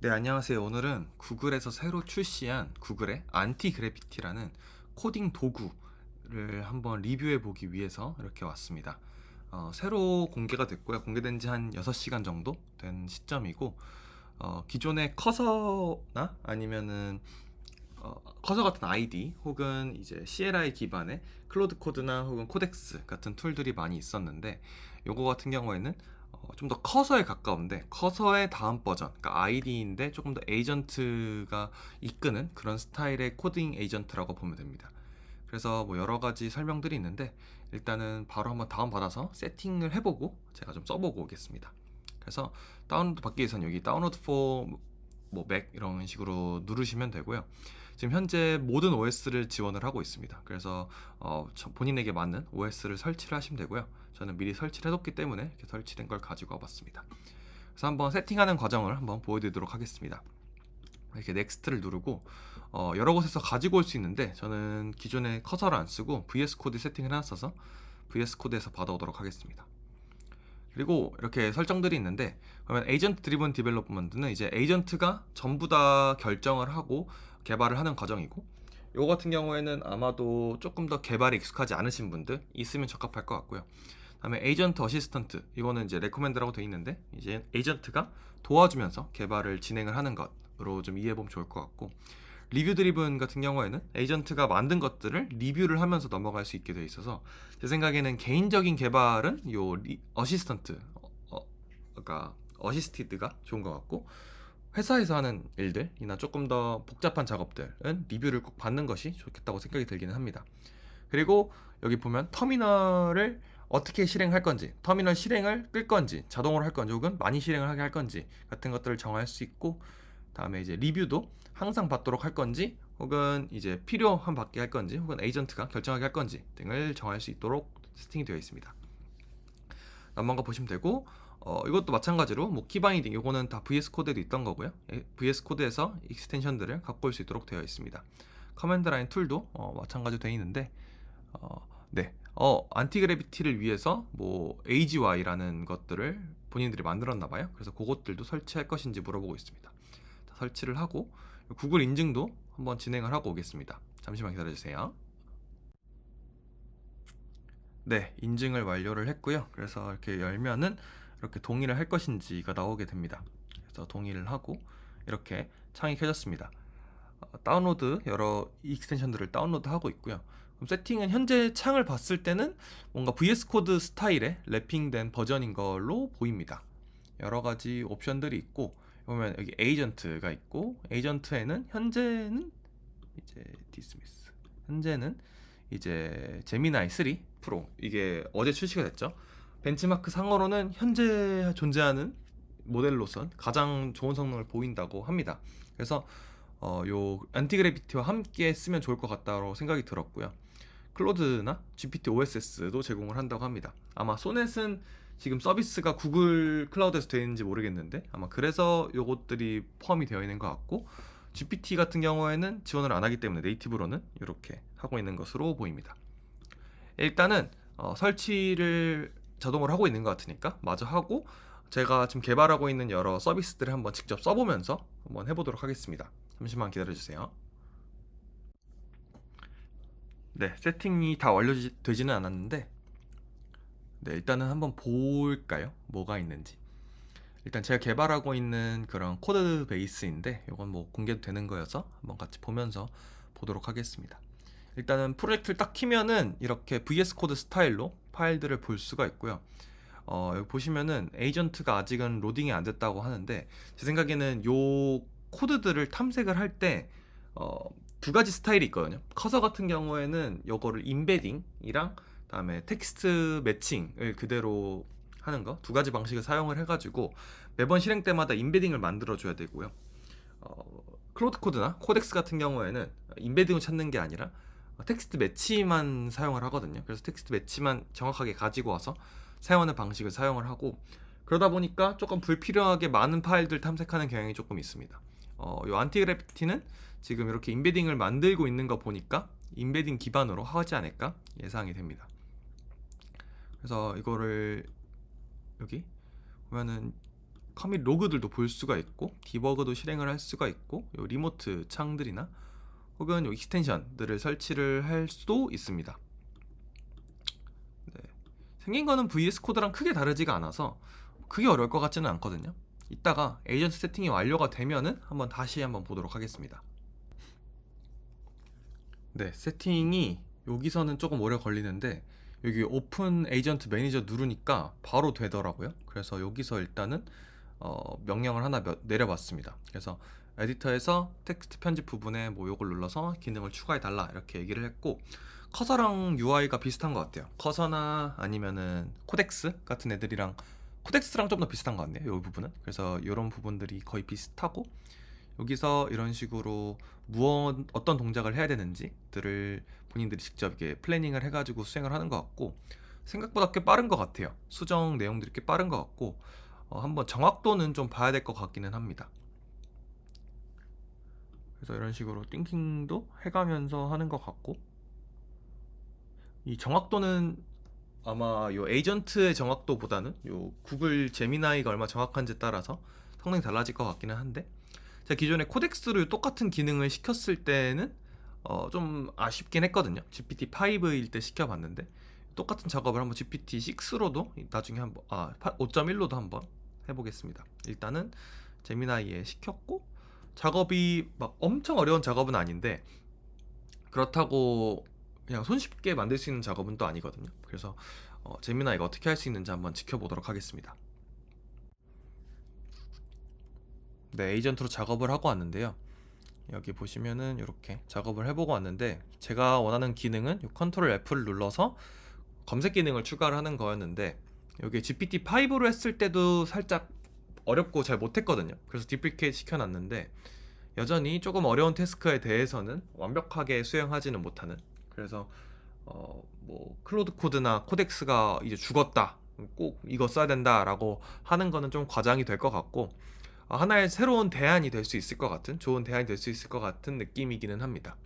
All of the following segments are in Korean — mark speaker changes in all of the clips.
Speaker 1: 네, 안녕하세요. 오늘은 구글에서 새로 출시한 구글의 안티 그래피티라는 코딩 도구를 한번 리뷰해 보기 위해서 이렇게 왔습니다. 어, 새로 공개가 됐고요. 공개된 지 한 6시간 정도 된 시점이고, 어, 기존의 커서나 아니면은 어, 커서 같은 아이디 혹은 이제 CLI 기반의 클로드 코드나 혹은 코덱스 같은 툴들이 많이 있었는데 요거 같은 경우에는 어, 좀더 커서에 가까운데 커서의 다음 버전 그러니까 아이디인데 조금 더 에이전트가 이끄는 그런 스타일의 코딩 에이전트라고 보면 됩니다. 그래서 뭐 여러 가지 설명들이 있는데 일단은 바로 한번 다운 받아서 세팅을 해보고 제가 좀 써보고 오겠습니다. 그래서 다운로드 받기 위해서는 여기 다운로드 for 뭐 맥 이런 식으로 누르시면 되고요. 지금 현재 모든 OS를 지원을 하고 있습니다. 그래서 어, 저- 본인에게 맞는 OS를 설치를 하시면 되고요. 저는 미리 설치를 해뒀기 때문에 이렇게 설치된 걸 가지고 와봤습니다. 그래서 한번 세팅하는 과정을 한번 보여드리도록 하겠습니다. 이렇게 넥스트를 누르고 어, 여러 곳에서 가지고 올 수 있는데 저는 기존에 커서를 안 쓰고 VS 코드 세팅을 해놨어서 VS 코드에서 받아오도록 하겠습니다. 그리고 이렇게 설정들이 있는데 그러면 에이전트 드리븐 디벨롭먼트는 이제 에이전트가 전부 다 결정을 하고 개발을 하는 과정이고 이거 같은 경우에는 아마도 조금 더 개발이 익숙하지 않으신 분들 있으면 적합할 것 같고요. 다음에 에이전트 어시스턴트 이거는 이제 레코멘드라고 되어 있는데 이제 에이전트가 도와주면서 개발을 진행을 하는 것으로 좀 이해해 보면 좋을 것 같고 리뷰 드리븐 같은 경우에는 에이전트가 만든 것들을 리뷰를 하면서 넘어갈 수 있게 되어 있어서 제 생각에는 개인적인 개발은 요 리, 어시스턴트 어, 어, 그러니까 어시스티드가 좋은 것 같고 회사에서 하는 일들이나 조금 더 복잡한 작업들은 리뷰를 꼭 받는 것이 좋겠다고 생각이 들기는 합니다. 그리고 여기 보면 터미널을 어떻게 실행할 건지, 터미널 실행을 끌 건지, 자동으로 할 건지, 혹은 많이 실행을 하게 할 건지 같은 것들을 정할 수 있고, 다음에 이제 리뷰도 항상 받도록 할 건지, 혹은 이제 필요한 받게 할 건지, 혹은 에이전트가 결정하게 할 건지 등을 정할 수 있도록 세팅이 되어 있습니다. 넘어가 보시면 되고, 어, 이것도 마찬가지로 뭐 키바인딩 이거는 다 VS 코드에도 있던 거고요. 예, VS 코드에서 익스텐션들을 갖고 올 수 있도록 되어 있습니다. 커맨드 라인 툴도 어, 마찬가지로 되어 있는데 어, 네. 어, 안티그래비티를 위해서 뭐 AGY라는 것들을 본인들이 만들었나 봐요. 그래서 그것들도 설치할 것인지 물어보고 있습니다. 자, 설치를 하고 구글 인증도 한번 진행을 하고 오겠습니다. 잠시만 기다려 주세요. 네, 인증을 완료를 했고요. 그래서 이렇게 열면은 이렇게 동의를 할 것인지가 나오게 됩니다. 그래서 동의를 하고 이렇게 창이 켜졌습니다. 어, 다운로드 여러 익스텐션들을 다운로드 하고 있고요. 그럼 세팅은 현재 창을 봤을 때는 뭔가 VS 코드 스타일의 랩핑된 버전인 걸로 보입니다. 여러 가지 옵션들이 있고 보면 여기 에이전트가 있고 에이전트에는 현재는 이제 디스미스 현재는 이제 제미나이 3 프로 이게 어제 출시가 됐죠. 벤치마크 상으로는 현재 존재하는 모델로선 가장 좋은 성능을 보인다고 합니다. 그래서 어, 요 안티그래비티와 함께 쓰면 좋을 것 같다고 생각이 들었고요. 클로드나 GPT OSS도 제공을 한다고 합니다. 아마 소넷은 지금 서비스가 구글 클라우드에서 되어 있는지 모르겠는데 아마 그래서 요것들이 포함이 되어 있는 것 같고 GPT 같은 경우에는 지원을 안 하기 때문에 네이티브로는 이렇게 하고 있는 것으로 보입니다. 일단은 어, 설치를 자동으로 하고 있는 것 같으니까 마저 하고 제가 지금 개발하고 있는 여러 서비스들을 한번 직접 써보면서 한번 해보도록 하겠습니다. 잠시만 기다려주세요. 네, 세팅이 다 완료되지는 않았는데 네, 일단은 한번 볼까요? 뭐가 있는지. 일단 제가 개발하고 있는 그런 코드 베이스인데 이건 뭐 공개도 되는 거여서 한번 같이 보면서 보도록 하겠습니다. 일단은 프로젝트를 딱 키면은 이렇게 VS 코드 스타일로 파일들을 볼 수가 있고요. 어, 여기 보시면은 에이전트가 아직은 로딩이 안 됐다고 하는데 제 생각에는 요 코드들을 탐색을 할때 어, 두 가지 스타일이 있거든요. 커서 같은 경우에는 요거를 인베딩이랑 그다음에 텍스트 매칭을 그대로 하는 거 두 가지 방식을 사용을 해가지고 매번 실행 때마다 인베딩을 만들어 줘야 되고요. 어, 클로드 코드나 코덱스 같은 경우에는 인베딩을 찾는 게 아니라 텍스트 매치만 사용을 하거든요. 그래서 텍스트 매치만 정확하게 가지고 와서 사용하는 방식을 사용을 하고 그러다 보니까 조금 불필요하게 많은 파일들 탐색하는 경향이 조금 있습니다. 어, 이 안티그래피티는 지금 이렇게 인베딩을 만들고 있는 거 보니까 인베딩 기반으로 하지 않을까 예상이 됩니다. 그래서 이거를 여기 보면은 커밋 로그들도 볼 수가 있고 디버그도 실행을 할 수가 있고 요 리모트 창들이나 혹은 요 익스텐션들을 설치를 할 수도 있습니다. 네. 생긴 거는 VS 코드랑 크게 다르지가 않아서 크게 어려울 것 같지는 않거든요. 이따가 에이전트 세팅이 완료가 되면은 한번 다시 한번 보도록 하겠습니다. 네, 세팅이 여기서는 조금 오래 걸리는데 여기 오픈 에이전트 매니저 누르니까 바로 되더라고요. 그래서 여기서 일단은 어, 명령을 하나 몇- 내려봤습니다. 그래서 에디터에서 텍스트 편집 부분에 뭐 요걸 눌러서 기능을 추가해 달라 이렇게 얘기를 했고 커서랑 UI가 비슷한 것 같아요. 커서나 아니면은 코덱스 같은 애들이랑 코덱스랑 좀 더 비슷한 것 같네요. 이 부분은. 그래서 이런 부분들이 거의 비슷하고 여기서 이런 식으로 무엇 어떤 동작을 해야 되는지들을 본인들이 직접 이렇게 플래닝을 해가지고 수행을 하는 것 같고 생각보다 꽤 빠른 것 같아요. 수정 내용들이 꽤 빠른 것 같고 어, 한번 정확도는 좀 봐야 될 것 같기는 합니다. 그래서 이런 식으로 띵킹도 해가면서 하는 것 같고 이 정확도는 아마 요 에이전트의 정확도보다는 요 구글 제미나이가 얼마 정확한지 따라서 성능이 달라질 것 같기는 한데 제가 기존에 코덱스로 똑같은 기능을 시켰을 때는 어, 좀 아쉽긴 했거든요. GPT-5일 때 시켜봤는데 똑같은 작업을 한번 GPT-6로도 나중에 한번 아 5.1로도 한번 해보겠습니다. 일단은 제미나이에 시켰고 작업이 막 엄청 어려운 작업은 아닌데 그렇다고 그냥 손쉽게 만들 수 있는 작업은 또 아니거든요. 그래서 어, 제미나이가 어떻게 할 수 있는지 한번 지켜보도록 하겠습니다. 네, 에이전트로 작업을 하고 왔는데요. 여기 보시면은 이렇게 작업을 해보고 왔는데 제가 원하는 기능은 이 컨트롤 F를 눌러서 검색 기능을 추가를 하는 거였는데 여기 GPT-5로 했을 때도 살짝 어렵고 잘 못했거든요. 그래서 디플리케이트 시켜놨는데 여전히 조금 어려운 태스크에 대해서는 완벽하게 수행하지는 못하는 그래서 어 뭐 클로드 코드나 코덱스가 이제 죽었다 꼭 이거 써야 된다라고 하는 거는 좀 과장이 될 것 같고 어, 하나의 새로운 대안이 될 수 있을 것 같은 좋은 대안이 될 수 있을 것 같은 느낌이기는 합니다.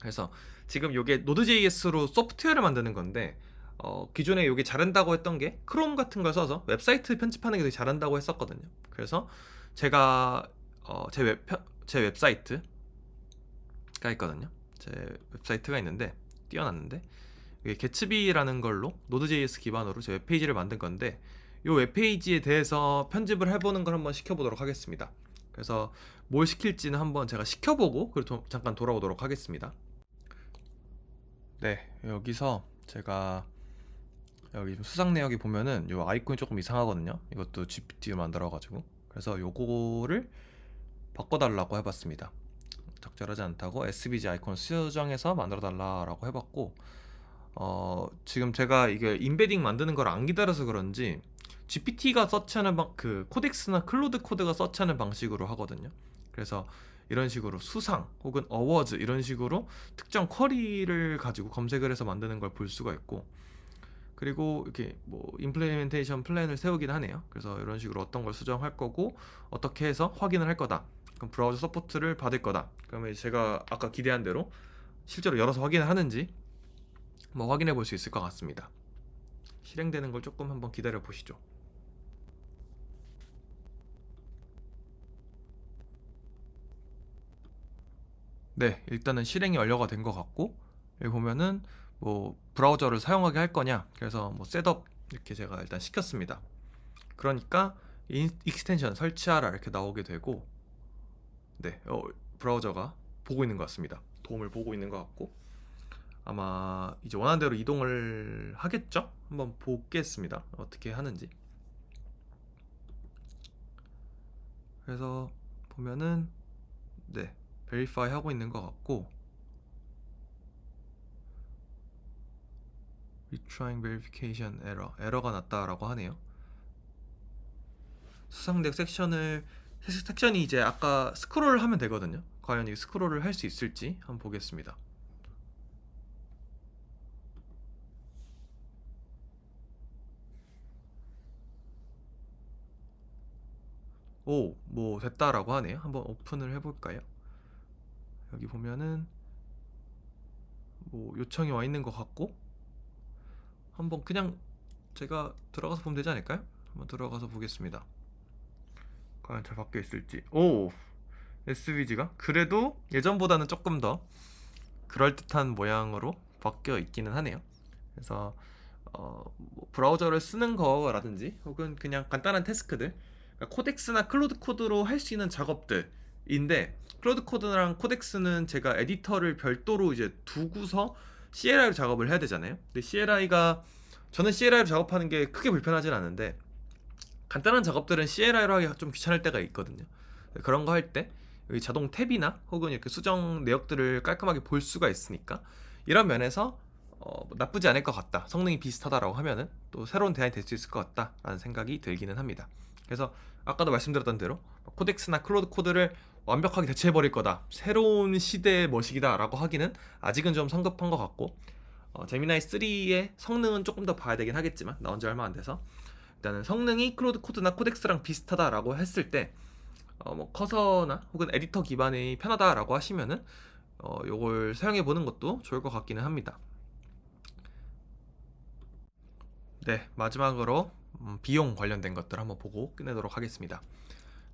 Speaker 1: 그래서 지금 이게 노드.js로 소프트웨어를 만드는 건데 어, 기존에 이게 잘한다고 했던 게 크롬 같은 걸 써서 웹사이트 편집하는 게 되게 잘한다고 했었거든요. 그래서 제가 어, 제, 웹, 제 웹사이트가 있거든요. 제 웹사이트가 있는데 띄워놨는데 이게 개츠비라는 걸로 노드.js 기반으로 제 웹페이지를 만든 건데 이 웹페이지에 대해서 편집을 해보는 걸 한번 시켜보도록 하겠습니다. 그래서 뭘 시킬지는 한번 제가 시켜보고 그리고 도- 잠깐 돌아오도록 하겠습니다. 네, 여기서 제가 여기 좀 수상 내역이 보면은 이 아이콘이 조금 이상하거든요. 이것도 GPT로 만들어가지고 그래서 요거를 바꿔달라고 해봤습니다. 적절하지 않다고 SVG 아이콘 수정해서 만들어달라고 해봤고 어, 지금 제가 이게 인베딩 만드는 걸 안 기다려서 그런지 GPT가 서치하는 방, 그 코덱스나 클로드 코드가 서치하는 방식으로 하거든요. 그래서 이런 식으로 수상 혹은 어워즈 이런 식으로 특정 쿼리를 가지고 검색을 해서 만드는 걸 볼 수가 있고 그리고 이렇게 뭐 임플레멘테이션 플랜을 세우긴 하네요. 그래서 이런 식으로 어떤 걸 수정할 거고 어떻게 해서 확인을 할 거다. 그럼 브라우저 서포트를 받을 거다. 그러면 제가 아까 기대한 대로 실제로 열어서 확인을 하는지 뭐 확인해 볼 수 있을 것 같습니다. 실행되는 걸 조금 한번 기다려 보시죠. 네, 일단은 실행이 완료가 된 것 같고 여기 보면은 뭐 브라우저를 사용하게 할 거냐 그래서 뭐 셋업 이렇게 제가 일단 시켰습니다. 그러니까 인- 익스텐션 설치하라 이렇게 나오게 되고 네, 어, 브라우저가 보고 있는 것 같습니다. 도움을 보고 있는 것 같고 아마 이제 원하는 대로 이동을 하겠죠? 한번 보겠습니다. 어떻게 하는지. 그래서 보면은 네, 베리파이 하고 있는 것 같고 retrying verification error 에러가 났다라고 하네요. 수상대역 섹션을 섹- 섹션이 이제 아까 스크롤을 하면 되거든요. 과연 이 스크롤을 할 수 있을지 한번 보겠습니다. 오, 뭐 됐다라고 하네요. 한번 오픈을 해볼까요? 여기 보면은 뭐 요청이 와 있는 것 같고 한번 그냥 제가 들어가서 보면 되지 않을까요? 한번 들어가서 보겠습니다. 과연 잘 바뀌어 있을지. 오, SVG가 그래도 예전보다는 조금 더 그럴듯한 모양으로 바뀌어 있기는 하네요. 그래서 어, 뭐 브라우저를 쓰는 거라든지 혹은 그냥 간단한 태스크들, 그러니까 코덱스나 클로드 코드로 할 수 있는 작업들인데 클로드 코드랑 코덱스는 제가 에디터를 별도로 이제 두고서 CLI로 작업을 해야 되잖아요. 근데 CLI가 저는 CLI로 작업하는 게 크게 불편하진 않은데 간단한 작업들은 CLI로 하기 좀 귀찮을 때가 있거든요. 그런 거 할 때 자동 탭이나 혹은 이렇게 수정 내역들을 깔끔하게 볼 수가 있으니까 이런 면에서 어, 뭐 나쁘지 않을 것 같다. 성능이 비슷하다라고 하면은 또 새로운 대안이 될 수 있을 것 같다라는 생각이 들기는 합니다. 그래서 아까도 말씀드렸던 대로 코덱스나 클로드 코드를 완벽하게 대체해 버릴 거다. 새로운 시대의 머시기다라고 하기는 아직은 좀 성급한 것 같고 어, 제미나이 3의 성능은 조금 더 봐야 되긴 하겠지만 나온 지 얼마 안 돼서 일단은 성능이 클로드 코드나 코덱스랑 비슷하다라고 했을 때 어, 뭐 커서나 혹은 에디터 기반이 편하다라고 하시면은 어, 요걸 사용해 보는 것도 좋을 것 같기는 합니다. 네, 마지막으로 음, 비용 관련된 것들 한번 보고 끝내도록 하겠습니다.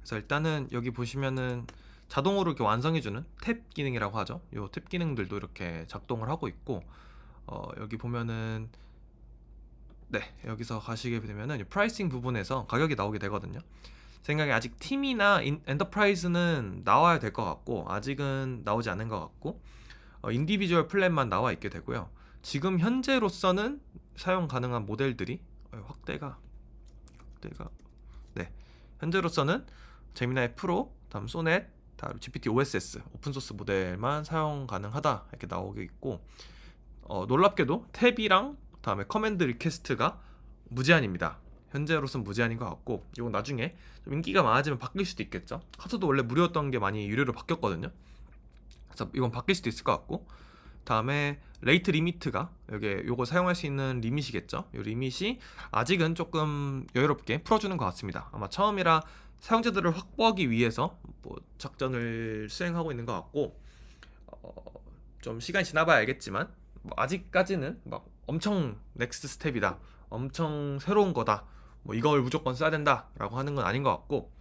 Speaker 1: 그래서 일단은 여기 보시면은 자동으로 이렇게 완성해주는 탭 기능이라고 하죠. 요탭 기능들도 이렇게 작동을 하고 있고 어, 여기 보면은 네 여기서 가시게 되면은 이 프라이싱 부분에서 가격이 나오게 되거든요. 생각에 아직 팀이나 인, 엔터프라이즈는 나와야 될 것 같고 아직은 나오지 않은 것 같고 어, 인디비주얼 플랜만 나와 있게 되고요. 지금 현재로서는 사용 가능한 모델들이 어, 확대가 확대가 네 현재로서는 제미나이 프로 다음 소넷 다음 GPT OSS 오픈 소스 모델만 사용 가능하다 이렇게 나오게 있고 어, 놀랍게도 탭이랑 다음에 커맨드 리퀘스트가 무제한입니다. 현재로서는 무제한인 것 같고 이건 나중에 좀 인기가 많아지면 바뀔 수도 있겠죠. 카드도 원래 무료였던 게 많이 유료로 바뀌었거든요. 그래서 이건 바뀔 수도 있을 것 같고 다음에 레이트 리미트가 여기 요거 사용할 수 있는 리밋이겠죠. 이 리밋이 아직은 조금 여유롭게 풀어주는 것 같습니다. 아마 처음이라 사용자들을 확보하기 위해서 뭐 작전을 수행하고 있는 것 같고 어, 좀 시간이 지나봐야 알겠지만 뭐 아직까지는 막 엄청 넥스트 스텝이다, 엄청 새로운 거다, 뭐 이걸 무조건 써야 된다라고 하는 건 아닌 것 같고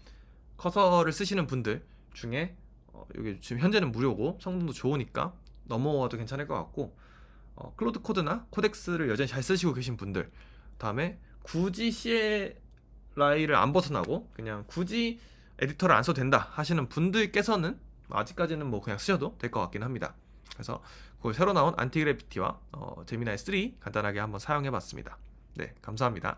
Speaker 1: 커서를 쓰시는 분들 중에 어, 여기 지금 현재는 무료고 성능도 좋으니까 넘어와도 괜찮을 것 같고 어, 클로드 코드나 코덱스를 여전히 잘 쓰시고 계신 분들 다음에 굳이 CLI를 안 벗어나고 그냥 굳이 에디터를 안 써도 된다 하시는 분들께서는 아직까지는 뭐 그냥 쓰셔도 될 것 같긴 합니다. 그래서 그 새로 나온 안티그래피티와 어, 제미나이 3 간단하게 한번 사용해 봤습니다. 네, 감사합니다.